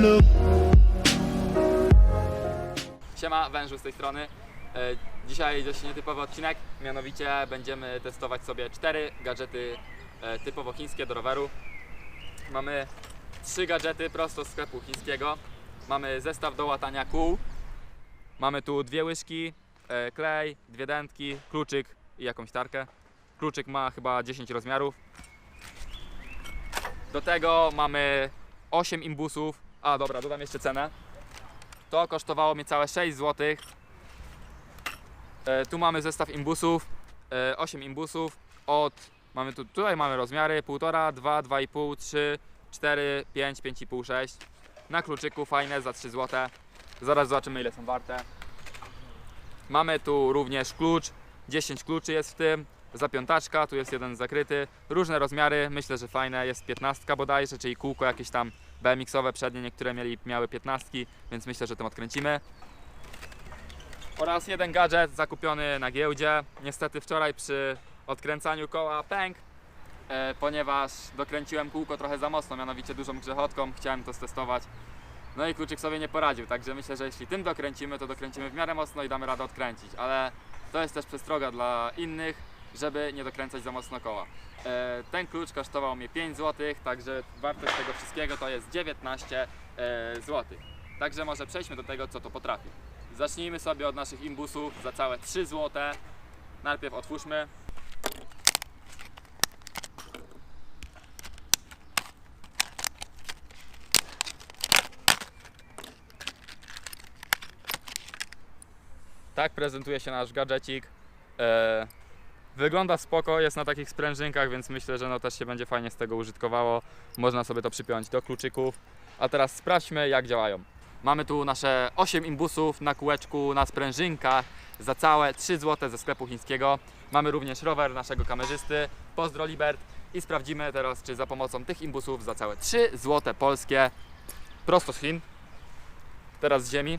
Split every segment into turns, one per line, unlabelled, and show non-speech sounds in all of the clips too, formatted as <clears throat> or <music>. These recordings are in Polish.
look.
Siema, wężu z tej strony. E, Dzisiaj dość nietypowy odcinek, mianowicie będziemy testować sobie cztery gadżety e, typowo chińskie do roweru. Mamy trzy gadżety prosto z sklepu chińskiego. Mamy zestaw do łatania kół. Mamy tu dwie łyżki, e, klej, dwie dętki, kluczyk i jakąś tarkę. Kluczyk ma chyba 10 rozmiarów. Do tego mamy 8 imbusów. A dobra, dodam jeszcze cenę. To kosztowało mnie całe 6 zł. E, tu mamy zestaw imbusów, e, 8 imbusów od mamy tu, tutaj mamy rozmiary 1,5, 2, 2,5, 3, 4, 5, 5,5, 6. Na kluczyku fajne za 3 zł. Zaraz zobaczymy ile są warte. Mamy tu również klucz, 10 kluczy jest w tym. Zapiątaczka, tu jest jeden zakryty. Różne rozmiary, myślę, że fajne. Jest 15 bodajże, czyli kółko jakieś tam BMX-owe przednie, niektóre mieli, miały 15, więc myślę, że tym odkręcimy. Oraz jeden gadżet zakupiony na giełdzie. Niestety wczoraj przy odkręcaniu koła pęk, e, ponieważ dokręciłem kółko trochę za mocno, mianowicie dużą grzechotką. Chciałem to stestować. No i kluczyk sobie nie poradził, także myślę, że jeśli tym dokręcimy, to dokręcimy w miarę mocno i damy radę odkręcić, ale to jest też przestroga dla innych, żeby nie dokręcać za mocno koła. E, Ten klucz kosztował mnie 5 zł, także wartość tego wszystkiego to jest 19 zł. Także może przejdźmy do tego, co to potrafi. Zacznijmy sobie od naszych imbusów za całe 3 zł. Najpierw otwórzmy. Tak prezentuje się nasz gadżecik. Wygląda spoko, jest na takich sprężynkach, więc myślę, że no też się będzie fajnie z tego użytkowało. Można sobie to przypiąć do kluczyków. A teraz sprawdźmy jak działają. Mamy tu nasze 8 imbusów na kółeczku, na sprężynkach za całe 3 zł ze sklepu chińskiego. Mamy również rower naszego kamerzysty, Pozdro Libert i sprawdzimy teraz, czy za pomocą tych imbusów za całe 3 zł polskie, prosto z Chin, teraz z ziemi,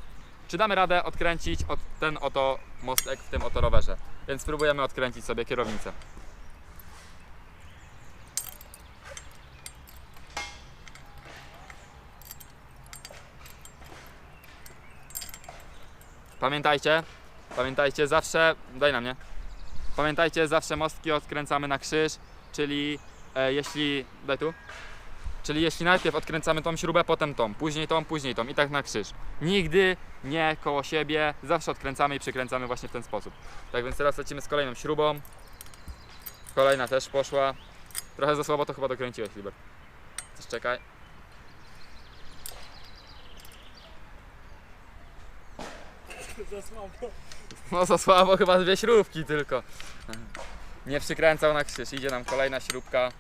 czy damy radę odkręcić od ten oto mostek w tym oto rowerze. Więc spróbujemy odkręcić sobie kierownicę. Pamiętajcie, pamiętajcie zawsze, daj na mnie. Pamiętajcie, zawsze mostki odkręcamy na krzyż, czyli e, jeśli, daj tu. Czyli jeśli najpierw odkręcamy tą śrubę, potem tą, później tą, później tą i tak na krzyż. Nigdy nie koło siebie, zawsze odkręcamy i przykręcamy właśnie w ten sposób. Tak więc teraz lecimy z kolejną śrubą. Kolejna też poszła. Trochę za słabo to chyba dokręciłeś, Liber. Też czekaj. No za słabo chyba dwie śrubki tylko. Nie przykręcał na krzyż. Idzie nam kolejna śrubka.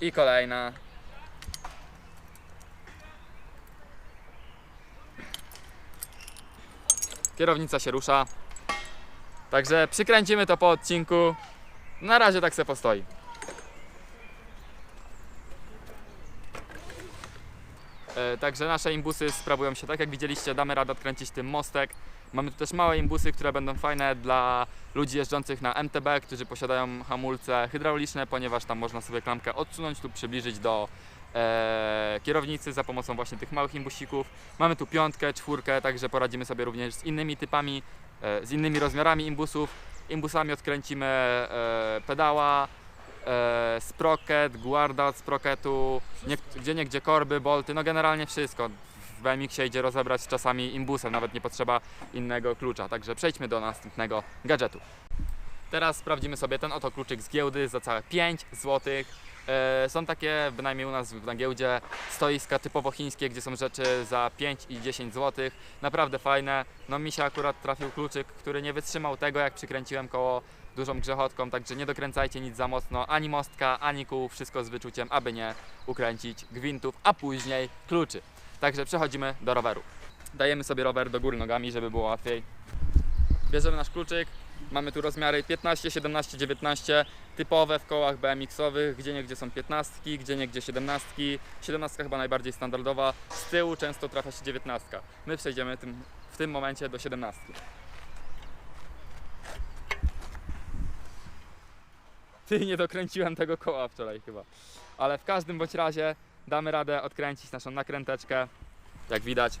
I kolejna. Kierownica się rusza. Także przykręcimy to po odcinku. Na razie tak se postoi. E, Także nasze imbusy sprawują się tak jak widzieliście, damy radę odkręcić tym mostek. Mamy tu też małe imbusy, które będą fajne dla ludzi jeżdżących na MTB, którzy posiadają hamulce hydrauliczne, ponieważ tam można sobie klamkę odsunąć lub przybliżyć do e, kierownicy za pomocą właśnie tych małych imbusików. Mamy tu piątkę, czwórkę, także poradzimy sobie również z innymi typami, e, z innymi rozmiarami imbusów. Imbusami odkręcimy e, pedała, e, sprocket, guarda od gdzie nie gdzie korby, bolty, no generalnie wszystko. W BMX-ie idzie rozebrać czasami imbusem, nawet nie potrzeba innego klucza. Także przejdźmy do następnego gadżetu. Teraz sprawdzimy sobie ten oto kluczyk z giełdy za całe 5 zł. E, są takie, bynajmniej u nas na giełdzie, stoiska typowo chińskie, gdzie są rzeczy za 5 i 10 zł. Naprawdę fajne. No mi się akurat trafił kluczyk, który nie wytrzymał tego, jak przykręciłem koło dużą grzechotką, także nie dokręcajcie nic za mocno, ani mostka, ani kół, wszystko z wyczuciem, aby nie ukręcić gwintów, a później kluczy. Także przechodzimy do roweru. Dajemy sobie rower do góry nogami, żeby było łatwiej. Bierzemy nasz kluczyk, mamy tu rozmiary 15, 17, 19, typowe w kołach BMX-owych, gdzie niegdzie są 15, gdzie niegdzie 17, 17 chyba najbardziej standardowa, z tyłu często trafia się 19. My przejdziemy tym, w tym momencie do 17. Ty nie dokręciłem tego koła wczoraj chyba. Ale w każdym bądź razie damy radę odkręcić naszą nakręteczkę, jak widać.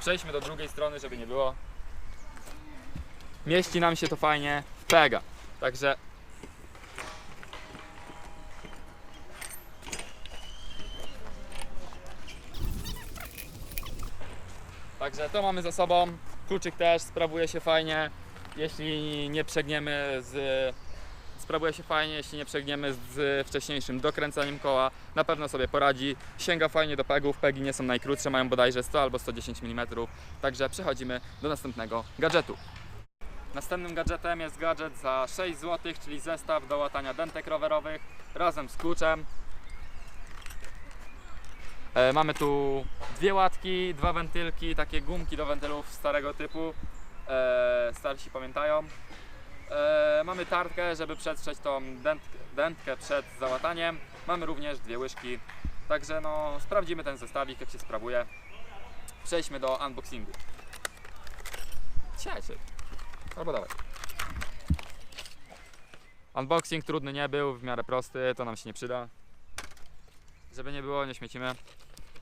Przejdźmy do drugiej strony, żeby nie było. Mieści nam się to fajnie w pega. Także Także to mamy za sobą. Kluczyk też sprawuje się fajnie. Jeśli nie przegniemy z. Sprawuje się fajnie, jeśli nie przegniemy z wcześniejszym dokręcaniem koła. Na pewno sobie poradzi. Sięga fajnie do pegów. Pegi nie są najkrótsze, mają bodajże 100 albo 110 mm. Także przechodzimy do następnego gadżetu. Następnym gadżetem jest gadżet za 6 zł, czyli zestaw do łatania dentek rowerowych razem z kluczem. E, mamy tu dwie łatki, dwa wentylki, takie gumki do wentylów starego typu. E, starsi pamiętają. E, mamy tartkę, żeby przetrzeć tą dętkę, dętkę przed załataniem. Mamy również dwie łyżki. Także no, sprawdzimy ten zestawik, jak się sprawuje. Przejdźmy do unboxingu. Siadź. Albo dawaj. Unboxing trudny nie był, w miarę prosty, to nam się nie przyda. Żeby nie było, nie śmiecimy.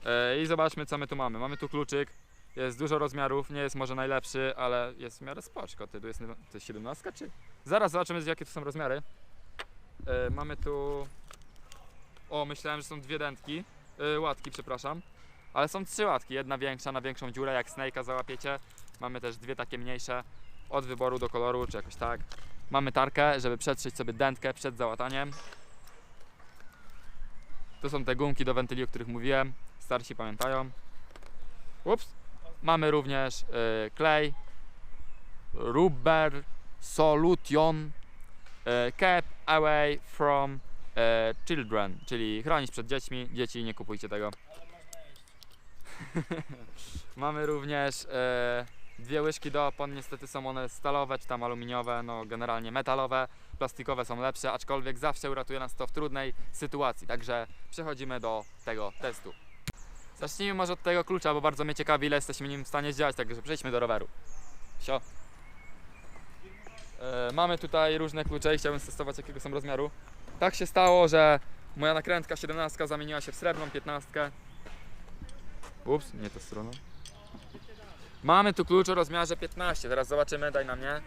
E, I zobaczmy co my tu mamy. Mamy tu kluczyk, jest dużo rozmiarów, nie jest może najlepszy, ale jest w miarę spoczko. Ty, tu jest, to jest 17 czy? Zaraz zobaczymy jakie to są rozmiary. E, Mamy tu... O, myślałem, że są dwie dętki, e, łatki, przepraszam. Ale są trzy łatki, jedna większa na większą dziurę, jak Snake'a załapiecie. Mamy też dwie takie mniejsze, od wyboru do koloru, czy jakoś tak. Mamy tarkę, żeby przetrzeć sobie dętkę przed załataniem. To są te gumki do wentyli, o których mówiłem. Starsi pamiętają. Ups. Mamy również y, klej, rubber solution, y, keep away from y, children, czyli chronić przed dziećmi. Dzieci nie kupujcie tego. <laughs> Mamy również dwie łyżki do opon, niestety są one stalowe czy tam aluminiowe, no generalnie metalowe, plastikowe są lepsze, aczkolwiek zawsze uratuje nas to w trudnej sytuacji, także przechodzimy do tego testu. Zacznijmy może od tego klucza, bo bardzo mnie ciekawi ile jesteśmy nim w stanie zdziałać, także przejdźmy do roweru. Sio. E, mamy tutaj różne klucze i chciałbym testować jakiego są rozmiaru. Tak się stało, że moja nakrętka 17 zamieniła się w srebrną 15. Ups, nie to stroną. Mamy tu klucz o rozmiarze 15. Teraz zobaczymy, daj na mnie.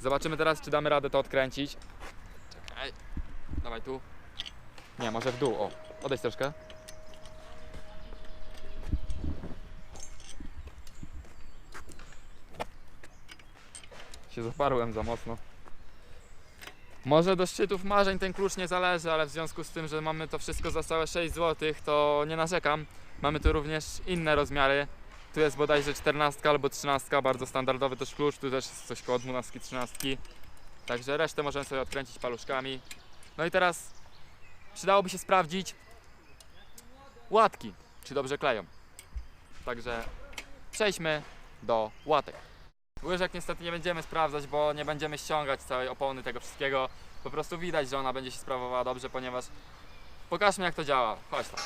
Zobaczymy teraz, czy damy radę to odkręcić. Czekaj. Dawaj tu. Nie, może w dół. O, odejdź troszkę. Się zaparłem za mocno. Może do szczytów marzeń ten klucz nie zależy, ale w związku z tym, że mamy to wszystko za całe 6 zł, to nie narzekam. Mamy tu również inne rozmiary. Tu jest bodajże 14 albo 13, bardzo standardowy też klucz, tu też jest coś koło 12, 13. Także resztę możemy sobie odkręcić paluszkami. No i teraz przydałoby się sprawdzić łatki, czy dobrze kleją. Także przejdźmy do łatek. Łyżek niestety nie będziemy sprawdzać, bo nie będziemy ściągać całej opony tego wszystkiego. Po prostu widać, że ona będzie się sprawowała dobrze, ponieważ pokażmy jak to działa. Chodź tam.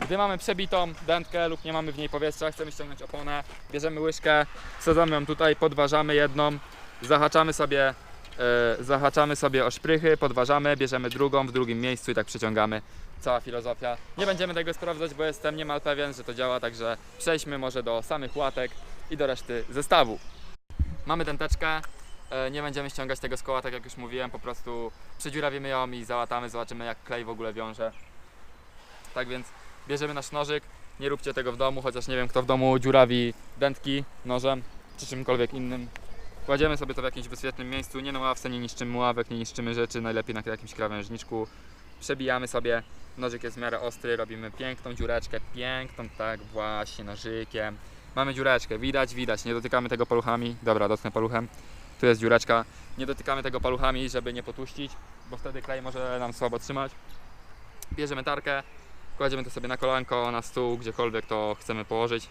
Gdy mamy przebitą dętkę lub nie mamy w niej powietrza, chcemy ściągnąć oponę, bierzemy łyżkę, wsadzamy ją tutaj, podważamy jedną, zahaczamy sobie, e, zahaczamy sobie o szprychy, podważamy, bierzemy drugą w drugim miejscu i tak przeciągamy. Cała filozofia. Nie będziemy tego sprawdzać, bo jestem niemal pewien, że to działa, także przejdźmy może do samych łatek i do reszty zestawu. Mamy dęteczkę, e, nie będziemy ściągać tego z koła, tak jak już mówiłem, po prostu przedziurawimy ją i załatamy, zobaczymy jak klej w ogóle wiąże. Tak więc bierzemy nasz nożyk, nie róbcie tego w domu, chociaż nie wiem kto w domu dziurawi dętki nożem czy czymkolwiek innym. Kładziemy sobie to w jakimś bezpiecznym miejscu, nie na ławce, nie niszczymy ławek, nie niszczymy rzeczy, najlepiej na jakimś krawężniczku. Przebijamy sobie, nożyk jest w miarę ostry, robimy piękną dziureczkę, piękną, tak właśnie, nożykiem. Mamy dziureczkę, widać, widać, nie dotykamy tego paluchami, dobra, dotknę paluchem. Tu jest dziureczka, nie dotykamy tego paluchami, żeby nie potłuścić, bo wtedy klej może nam słabo trzymać. Bierzemy tarkę, Kładziemy to sobie na kolanko, na stół, gdziekolwiek to chcemy położyć.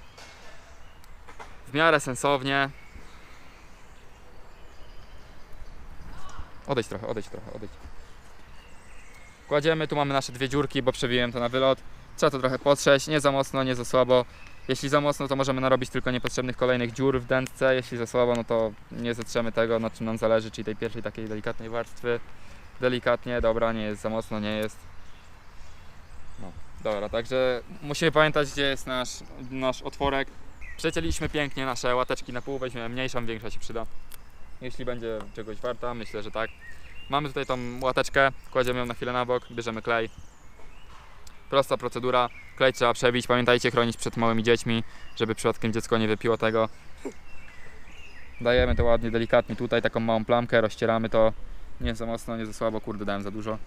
W miarę sensownie. Odejdź trochę, odejdź trochę, odejdź. Kładziemy, tu mamy nasze dwie dziurki, bo przebiłem to na wylot. Trzeba to trochę potrzeć, nie za mocno, nie za słabo. Jeśli za mocno, to możemy narobić tylko niepotrzebnych kolejnych dziur w dętce. Jeśli za słabo, no to nie zetrzemy tego, na czym nam zależy, czyli tej pierwszej takiej delikatnej warstwy. Delikatnie, dobra, nie jest za mocno, nie jest. Dobra, także musimy pamiętać, gdzie jest nasz, nasz otworek. Przecięliśmy pięknie nasze łateczki na pół, weźmiemy mniejszą, większa się przyda. Jeśli będzie czegoś warta, myślę, że tak. Mamy tutaj tą łateczkę, kładziemy ją na chwilę na bok, bierzemy klej. Prosta procedura, klej trzeba przebić, pamiętajcie chronić przed małymi dziećmi, żeby przypadkiem dziecko nie wypiło tego. Dajemy to ładnie, delikatnie tutaj, taką małą plamkę, rozcieramy to. Nie za mocno, nie za słabo, kurde dałem za dużo.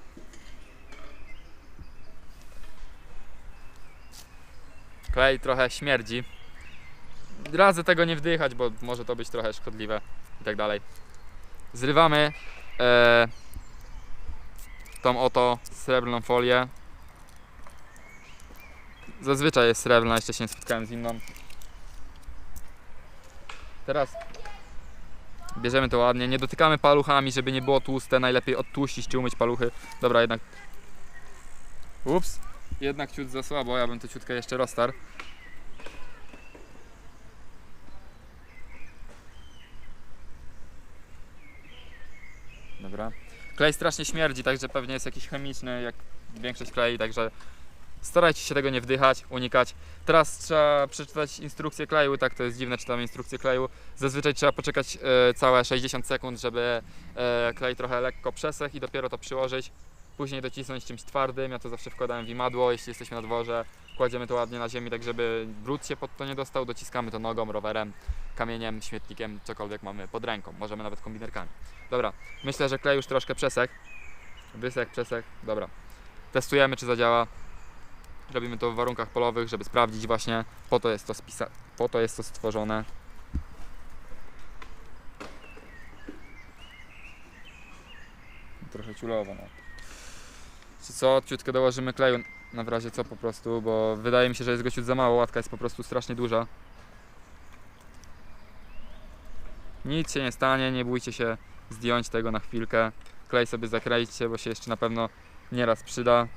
Klej trochę śmierdzi. Radzę tego nie wdychać, bo może to być trochę szkodliwe i tak dalej. Zrywamy e, tą oto srebrną folię. Zazwyczaj jest srebrna, jeszcze się nie spotkałem z inną. Teraz bierzemy to ładnie, nie dotykamy paluchami, żeby nie było tłuste, najlepiej odtłuścić czy umyć paluchy. Dobra, jednak... Ups, jednak ciut za słabo, ja bym to ciutkę jeszcze roztarł. Dobra. Klej strasznie śmierdzi, także pewnie jest jakiś chemiczny, jak większość klei, także starajcie się tego nie wdychać, unikać. Teraz trzeba przeczytać instrukcję kleju, tak to jest dziwne, czytamy instrukcję kleju. Zazwyczaj trzeba poczekać e, całe 60 sekund, żeby e, klej trochę lekko przesechł i dopiero to przyłożyć. Później docisnąć czymś twardym, ja to zawsze wkładałem w imadło, jeśli jesteśmy na dworze. Kładziemy to ładnie na ziemi, tak żeby brud się pod to nie dostał. Dociskamy to nogą, rowerem, kamieniem, śmietnikiem, cokolwiek mamy pod ręką. Możemy nawet kombinerkami. Dobra, myślę, że klej już troszkę przesek. Wysek, przesek, dobra. Testujemy, czy zadziała. Robimy to w warunkach polowych, żeby sprawdzić właśnie, po to jest to, spisa- po to, jest to stworzone. Trochę ciulowo, no. Czy co, ciutkę dołożymy kleju, na razie co po prostu, bo wydaje mi się, że jest go ciut za mało, łatka jest po prostu strasznie duża. Nic się nie stanie, nie bójcie się zdjąć tego na chwilkę. Klej sobie zakrajcie, bo się jeszcze na pewno nieraz przyda.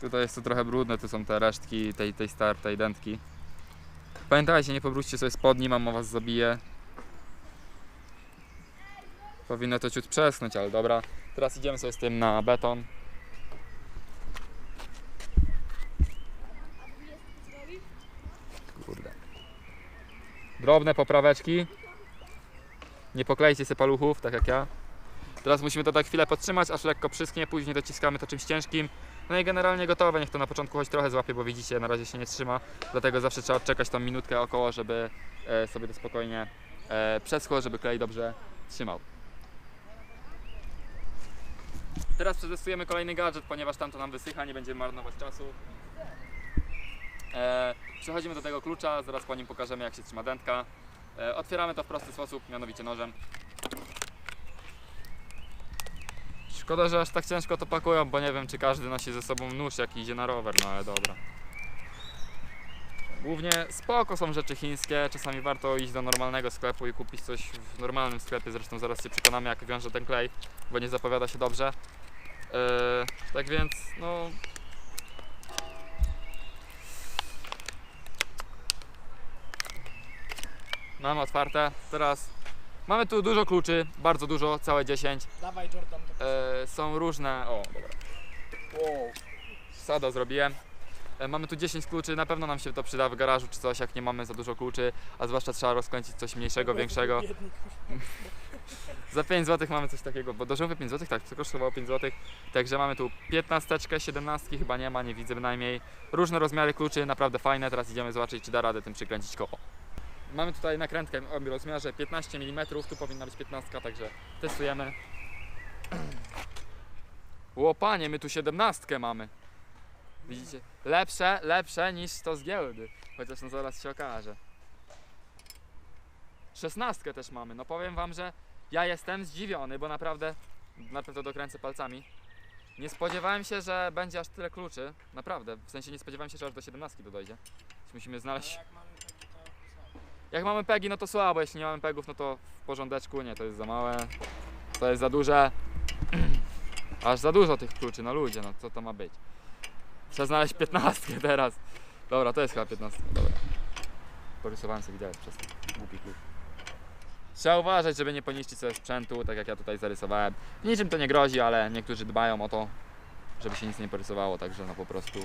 Tutaj jest to trochę brudne, tu są te resztki tej, tej startej dętki. Pamiętajcie, nie pobruźcie sobie spodni, mama was zabije. Powinno to ciut przeschnąć, ale dobra. Teraz idziemy sobie z tym na beton. Kurde. Drobne popraweczki. Nie poklejcie sobie paluchów, tak jak ja. Teraz musimy to tak chwilę podtrzymać, aż lekko przysknie, później dociskamy to czymś ciężkim. No i generalnie gotowe, niech to na początku choć trochę złapie, bo widzicie, na razie się nie trzyma. Dlatego zawsze trzeba odczekać tą minutkę około, żeby e, sobie to spokojnie e, przeschło, żeby klej dobrze trzymał. Teraz przetestujemy kolejny gadżet, ponieważ tamto nam wysycha, nie będziemy marnować czasu. E, przechodzimy do tego klucza, zaraz po nim pokażemy jak się trzyma dętka. E, otwieramy to w prosty sposób, mianowicie nożem. Szkoda, że aż tak ciężko to pakują, bo nie wiem czy każdy nosi ze sobą nóż jak idzie na rower, no ale dobra. Głównie spoko są rzeczy chińskie, czasami warto iść do normalnego sklepu i kupić coś w normalnym sklepie, zresztą zaraz się przekonamy jak wiąże ten klej, bo nie zapowiada się dobrze. Eee, tak więc, no... Mamy otwarte, teraz mamy tu dużo kluczy, bardzo dużo, całe 10.
Dawaj Jordan.
E, są różne. O, dobra.
Wow.
Sada zrobiłem. E, mamy tu 10 kluczy, na pewno nam się to przyda w garażu czy coś, jak nie mamy za dużo kluczy, a zwłaszcza trzeba rozkręcić coś mniejszego, większego. Za 5 zł mamy coś takiego, bo do żółwy 5 zł, tak, to kosztowało 5 zł. Także mamy tu 15, 17 chyba nie ma, nie widzę bynajmniej. Różne rozmiary kluczy, naprawdę fajne. Teraz idziemy zobaczyć, czy da radę tym przykręcić koło. Mamy tutaj nakrętkę o rozmiarze 15 mm, tu powinna być 15, także testujemy. <clears throat> Łopanie, my tu 17 mamy. Widzicie? Lepsze, lepsze niż to z giełdy. Chociaż no zaraz się okaże. 16 też mamy. No powiem wam, że ja jestem zdziwiony, bo naprawdę najpierw to dokręcę palcami. Nie spodziewałem się, że będzie aż tyle kluczy. Naprawdę. W sensie nie spodziewałem się, że aż do 17 to dojdzie. Więc musimy znaleźć.
Jak mamy taki to słabo.
Jak mamy pegi, no to słabo. Jeśli nie mamy pegów, no to w porządeczku. Nie, to jest za małe. To jest za duże. <clears throat> Aż za dużo tych kluczy, no ludzie, no co to ma być? Trzeba znaleźć 15 teraz. Dobra, to jest chyba 15. Dobra. Porysowałem sobie widelec przez głupi klucz. Trzeba uważać, żeby nie poniszczyć sobie sprzętu, tak jak ja tutaj zarysowałem. Niczym to nie grozi, ale niektórzy dbają o to. żeby się nic nie porysowało, także no po prostu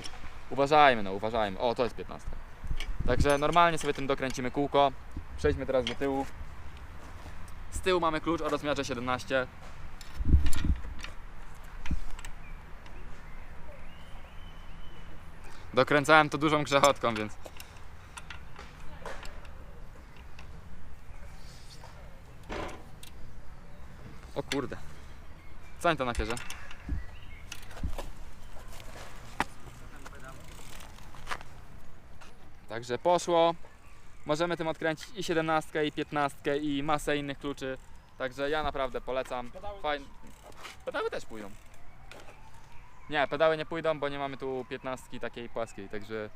uważajmy, no uważajmy. O, to jest 15. Także normalnie sobie tym dokręcimy kółko. Przejdźmy teraz do tyłu. Z tyłu mamy klucz o rozmiarze 17. Dokręcałem to dużą grzechotką, więc kurde. Stań to na kierze. Także poszło. Możemy tym odkręcić i 17, i 15, i masę innych kluczy. Także ja naprawdę polecam.
Pedały
Fajn... Pedały też pójdą. Nie, pedały nie pójdą, bo nie mamy tu 15 takiej płaskiej, także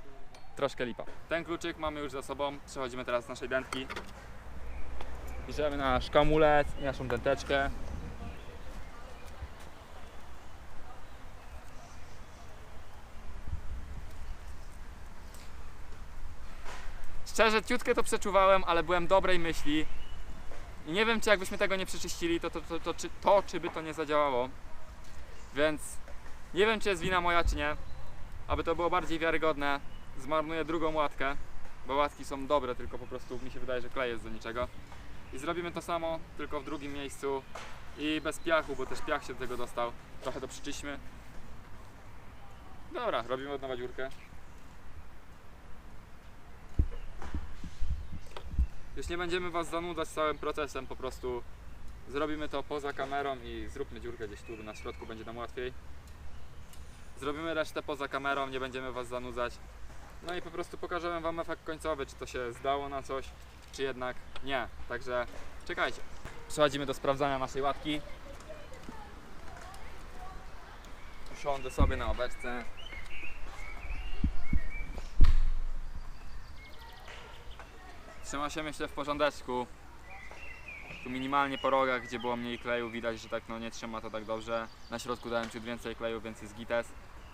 troszkę lipa. Ten kluczyk mamy już za sobą. Przechodzimy teraz z naszej dętki. Bierzemy nasz kamulec i naszą dęteczkę. Szczerze, ciutkę to przeczuwałem, ale byłem dobrej myśli. I nie wiem, czy jakbyśmy tego nie przeczyścili, to, to, to, to, czy, to czy by to nie zadziałało. Więc nie wiem, czy jest wina moja, czy nie. Aby to było bardziej wiarygodne, zmarnuję drugą łatkę, bo łatki są dobre, tylko po prostu mi się wydaje, że klej jest do niczego. I zrobimy to samo, tylko w drugim miejscu i bez piachu, bo też piach się do tego dostał. Trochę to przyczyśmy. Dobra, robimy od nowa dziurkę. Już nie będziemy Was zanudzać całym procesem, po prostu zrobimy to poza kamerą i zróbmy dziurkę gdzieś tu na środku, będzie nam łatwiej. Zrobimy resztę poza kamerą, nie będziemy Was zanudzać. No i po prostu pokażemy Wam efekt końcowy, czy to się zdało na coś, czy jednak nie. Także czekajcie. Przechodzimy do sprawdzania naszej łatki. Usiądę sobie na obeczce. Trzyma się myślę w porządeczku. Tu minimalnie po rogach, gdzie było mniej kleju, widać, że tak no nie trzyma to tak dobrze. Na środku dałem ciut więcej kleju, więc jest gites.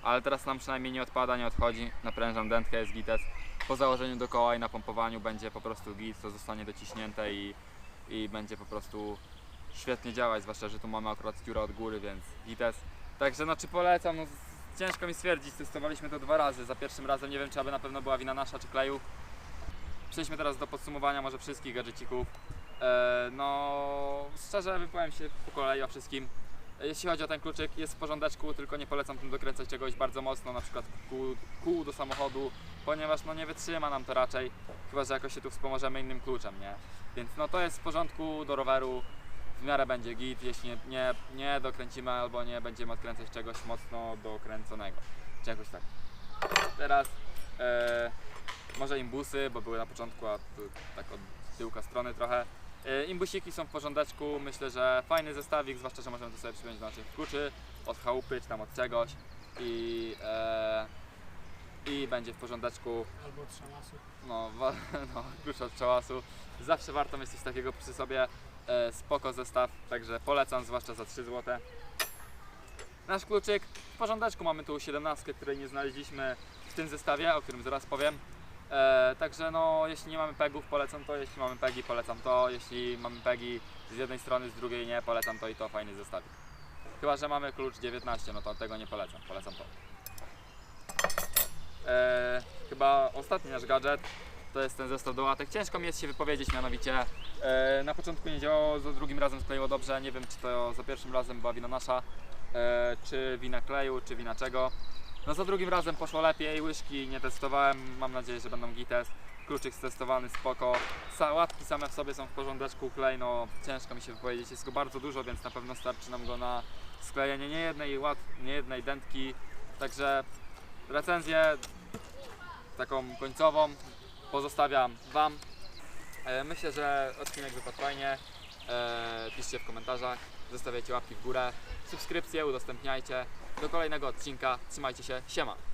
Ale teraz nam przynajmniej nie odpada, nie odchodzi. Naprężam dętkę, jest gites. Po założeniu do koła i napompowaniu będzie po prostu git, to zostanie dociśnięte i, i będzie po prostu świetnie działać, zwłaszcza, że tu mamy akurat dziurę od góry, więc gites. Także no czy polecam, no ciężko mi stwierdzić, testowaliśmy to dwa razy. Za pierwszym razem nie wiem, czy aby na pewno była wina nasza czy kleju. Przejdźmy teraz do podsumowania może wszystkich gadżecików. E, no, szczerze wypowiem się po kolei o wszystkim. E, Jeśli chodzi o ten kluczyk, jest w porządeczku, tylko nie polecam tym dokręcać czegoś bardzo mocno, na przykład kół, kół do samochodu, ponieważ no nie wytrzyma nam to raczej, chyba że jakoś się tu wspomożemy innym kluczem, nie? Więc no to jest w porządku do roweru, w miarę będzie git, jeśli nie, nie, nie dokręcimy albo nie będziemy odkręcać czegoś mocno dokręconego, czy jakoś tak. Teraz e, może imbusy, bo były na początku, a tu, tak od tyłka strony trochę. E, Imbusiki są w porządeczku, myślę, że fajny zestawik, zwłaszcza, że możemy to sobie przypiąć do naszych kluczy, od chałupy czy tam od czegoś i, e, i będzie w porządeczku.
Albo od szamasu.
No, wa- <laughs> no klucz od czałasu. Zawsze warto mieć coś takiego przy sobie. E, spoko zestaw, także polecam, zwłaszcza za 3 zł. Nasz kluczyk w porządeczku, mamy tu 17, której nie znaleźliśmy w tym zestawie, o którym zaraz powiem. E, także no, jeśli nie mamy pegów, polecam to, jeśli mamy pegi, polecam to, jeśli mamy pegi z jednej strony, z drugiej nie, polecam to i to, fajny zestawik. Chyba, że mamy klucz 19, no to tego nie polecam, polecam to. E, chyba ostatni nasz gadżet to jest ten zestaw do łatek. Ciężko mi jest się wypowiedzieć, mianowicie e, na początku nie działało, za drugim razem skleiło dobrze. Nie wiem, czy to za pierwszym razem była wina nasza, czy wina kleju, czy wina czego. No za drugim razem poszło lepiej, łyżki nie testowałem, mam nadzieję, że będą gites. Kluczyk stestowany, spoko. Sa- Łatki same w sobie są w porządeczku, klej no ciężko mi się wypowiedzieć, jest go bardzo dużo, więc na pewno starczy nam go na sklejenie nie jednej, łat, nie jednej dętki. Także recenzję taką końcową pozostawiam Wam. E, Myślę, że odcinek wypadł fajnie. E, Piszcie w komentarzach, zostawiajcie łapki w górę, subskrypcje udostępniajcie. Do kolejnego odcinka, trzymajcie się, siema!